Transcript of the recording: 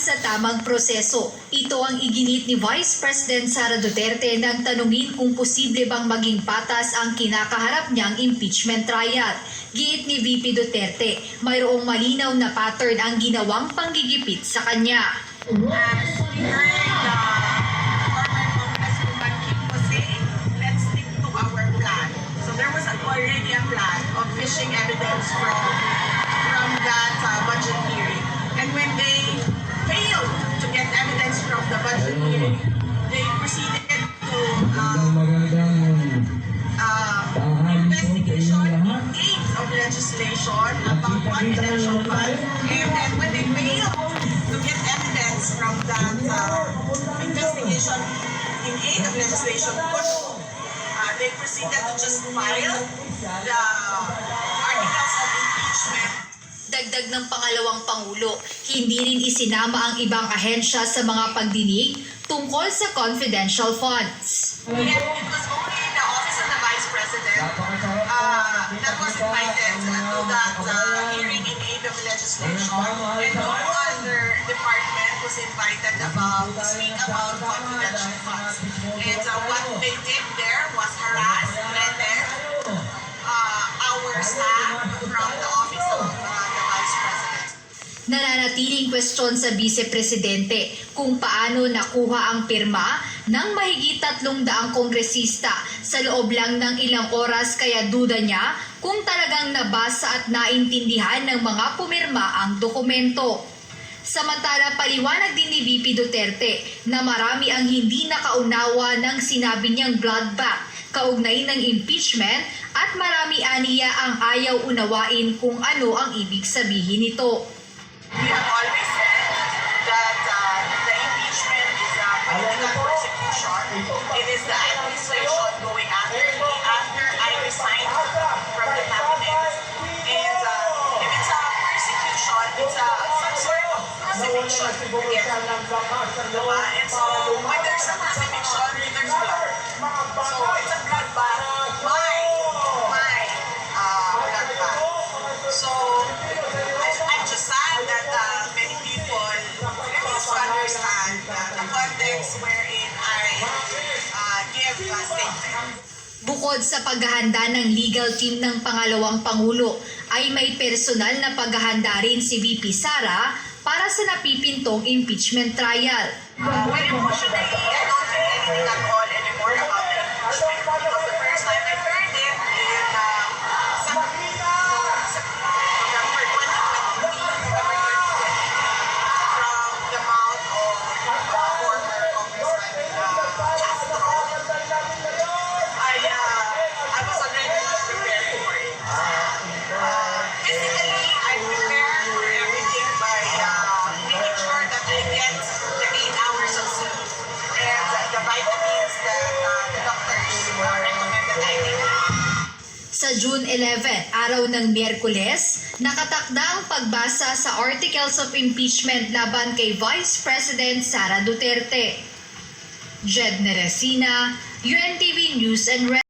sa tamang proseso. Ito ang iginit ni Vice President Sara Duterte nang tanungin kung posible bang maging patas ang kinakaharap niyang impeachment trial. Giit ni VP Duterte, mayroong malinaw na pattern ang ginawang panggigipit sa kanya. As we heard uh, already a plan of fishing evidence from from that uh, budget hearing. And when they they proceeded to of legislation about. And then when they failed to get evidence from investigation of legislation, uh, they proceeded to just file the articles of impeachment Dagdag ng pangalawang pangulo, hindi rin isinama ang ibang ahensya sa mga pagdinig tungkol sa confidential funds. And it the office of the vice president uh, that was invited to that uh, hearing in aid of department was invited about speak about confidential funds. And uh, what they did there was harass, Nananatiling kwestiyon sa vice-presidente kung paano nakuha ang pirma ng mahigit tatlong daang kongresista sa loob lang ng ilang oras kaya duda niya kung talagang nabasa at naintindihan ng mga pumirma ang dokumento. Samantala, paliwanag din ni VP Duterte na marami ang hindi nakaunawa ng sinabi niyang blood bath kaugnay ng impeachment at marami aniya ang ayaw unawain kung ano ang ibig sabihin nito. Have always said that uh, the impeachment is a political persecution. It is the administration going after me after I resigned from the cabinet. And uh, if it's a persecution, it's a some sort of crucifixion. Diba? And so when there's a crucifixion, there's blood. So it's a Bukod sa paghahanda ng legal team ng pangalawang pangulo, ay may personal na paghahanda rin si VP Sara para sa napipintong impeachment trial. Uh, when emotionally, I don't hours of sleep and the vitamins that uh, the doctors uh, recommended I take. Sa June 11, araw ng Miyerkules, nakatakda ang pagbasa sa articles of impeachment laban kay Vice President Sara Duterte. Jed Neresina, UNTV News and Red.